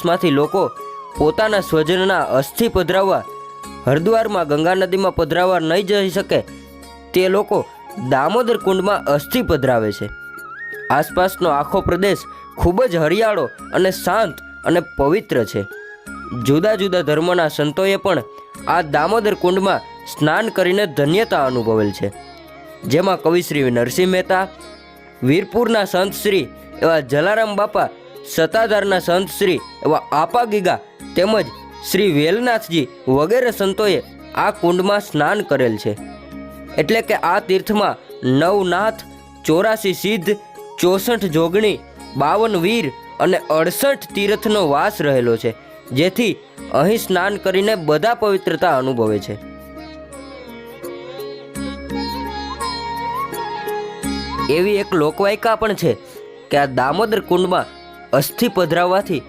માંથી લોકો પોતાના સ્વજનના અસ્થિ પધરાવવા, હરિદ્વારમાં, ગંગા નદીમાં પધરાવવા નહીં જઈ શકે, તે લોકો દામોદર કુંડમાં અસ્થિ પધરાવે છે. આસપાસનો આખો પ્રદેશ ખૂબ જ હરિયાળો અને શાંત અને પવિત્ર છે. જુદા જુદા ધર્મના સંતોએ પણ આ દામોદર કુંડમાં સ્નાન કરીને ધન્યતા અનુભવેલ છે. જેમાં કવિ શ્રી નરસિંહ મહેતા, વીરપુરના સંત શ્રી એવા જલારામ બાપા સત્તાધારના સંત શ્રી એવા આપા ગીગા તેમજ શ્રી વેલનાથજી વગેરે સંતોએ આ કુંડમાં સ્નાન કરેલ છે. એટલે કે આ તીર્થમાં નવનાથ, ચોરાસી સિદ્ધ, ચોસઠ જોગણી, બાવન વીર અને અડસઠ તીર્થનો વાસ રહેલો છે, જેથી અહીં સ્નાન કરીને બધા પવિત્રતા અનુભવે છે. એવી એક લોકવાયકા પણ છે કે આ દામોદર કુંડમાં અસ્થિ પધરાવવાથી